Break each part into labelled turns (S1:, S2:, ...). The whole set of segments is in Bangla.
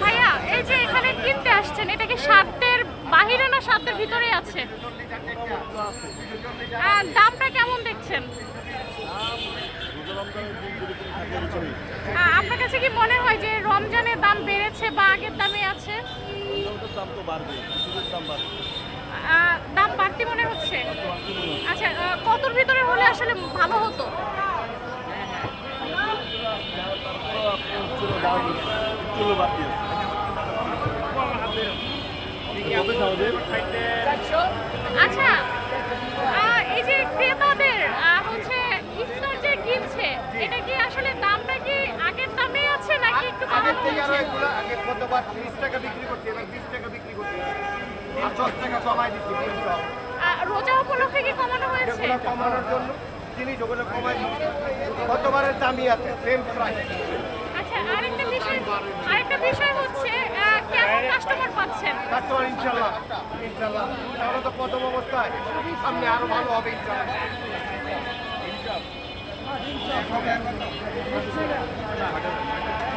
S1: ভাইয়া এই যে এখানে কিনতে আসছেন এটা কি সাধ্যের বাহিরে না সাধ্যের ভিতরে আছে? আহ, দামটা কেমন দেখছেন? আপনার কাছে কি মনে হয় যে রমজানের দাম বেড়েছে বা আগের দামে আছে?
S2: দাম
S1: বাড়তি মনে হচ্ছে? আচ্ছা কতর ভিতরে হলে আসলে ভালো হতো
S2: ছিল দাম কিলো বাড়তি আছে। কত সহজে
S1: আচ্ছা এই যে ক্রেতাদের হচ্ছে ইফতার যে কিনছে এটা কি আসলে দামটা কি আগের দামে আছে নাকি একটু
S3: আগের থেকে
S1: আরও
S3: এগুলো আগে কতবার তিরিশ টাকা বিক্রি করছে এবার বিশ টাকা বিক্রি করছে। আর দশ টাকা কমাই দিচ্ছি তিনশো
S1: রোজা উপলক্ষে কি কমানো হয়েছে?
S3: কমানোর জন্য জিনিস ওগুলো কমাই কতবারের দামই আছে সেম প্রাইস
S1: আচ্ছা আরেকটা বিষয় আরেকটা বিষয় হচ্ছে কেমন কাস্টমার পাচ্ছেন?
S3: কাস্টমার ইনশাল্লাহ ইনশাল্লাহ তাহলে তো প্রথম অবস্থায়, সামনে আরও ভালো হবে ইনশাল্লাহ
S1: আচ্ছা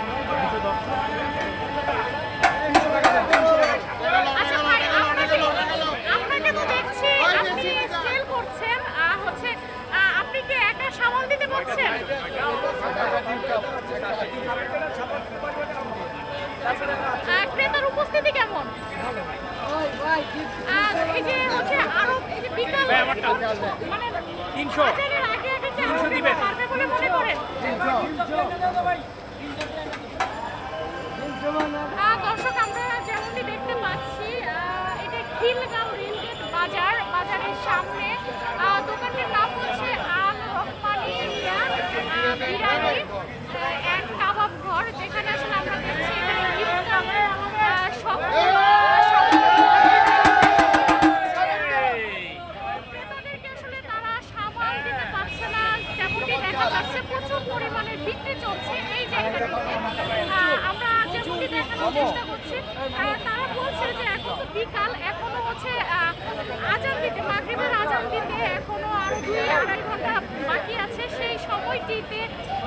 S1: ক্রেতার কেমন? আর এই যে হচ্ছে আরও বিকাল মানে
S4: তিনশো।
S1: বাজারের আগে আগে কি
S4: দিবেন।
S1: পারবে বলে মনে করেন? দর্শক আমরা যেমনটি দেখতে পাচ্ছি এটা খিলগাঁও রেলগেট বাজার বাজারের সামনে। দোকানটির নাম হচ্ছে আল রহমানিয়া আহ, বিরিয়ানি অ্যান্ড কাবাব ঘর যেখানে আসলে আমরা দেখছি এখানে ইফতার আহ, সকল ক্রেতাদেরকে আসলে তারা সামাল দিতে পারছে না যেমনটি দেখা যাচ্ছে প্রচুর পরিমাণে বিক্রি চলছে এই জায়গাটিতে আহ, আমরা যেমনটি দেখানোর চেষ্টা করছি তারা বলছে যে এখন তো বিকাল এখনও হচ্ছে আজান দিতে মাগরিবের আজান দিতে এখনও আরও দুই আড়াই ঘণ্টা বাকি আছে। সেই সময়টিতে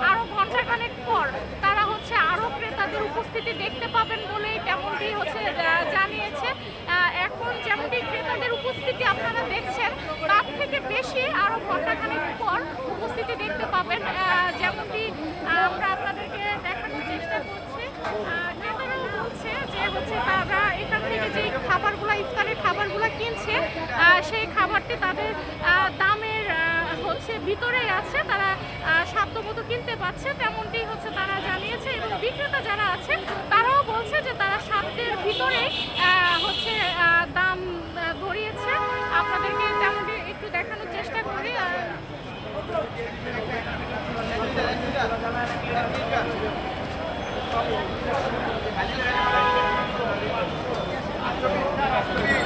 S1: আরও ঘন্টাখানেক পর তারা হচ্ছে আরও ক্রেতাদের উপস্থিতি দেখতে পাবেন বলেই তেমনটি হচ্ছে আহ, জানিয়েছে আহ, এখন যেমনটি ক্রেতাদের উপস্থিতি আপনারা দেখছেন তার থেকে বেশি আরও ঘন্টাখানেক পর উপস্থিতি দেখতে পাবেন আহ, যেমনটি আহ, আমরা আপনাদেরকে দেখানোর চেষ্টা করছি আহ, ক্রেতারাও বলছে যে হচ্ছে তারা এখান থেকে যে খাবারগুলো ইফতারের খাবারগুলো কিনছে সেই খাবারটি তাদের দামের হচ্ছে ভিতরেই আছে। তারা আহ, সাধ্যমতো কিনতে পারছে। তেমনটি হচ্ছে তারা জানিয়েছে এবং বিক্রেতা যারা আছে তারাও বলছে যে তারা সাধ্যের ভিতরেই আহ, হচ্ছে দাম ধরিয়েছে। আপনাদেরকে তেমনটি একটু দেখানোর চেষ্টা করি। আহ, Thank you.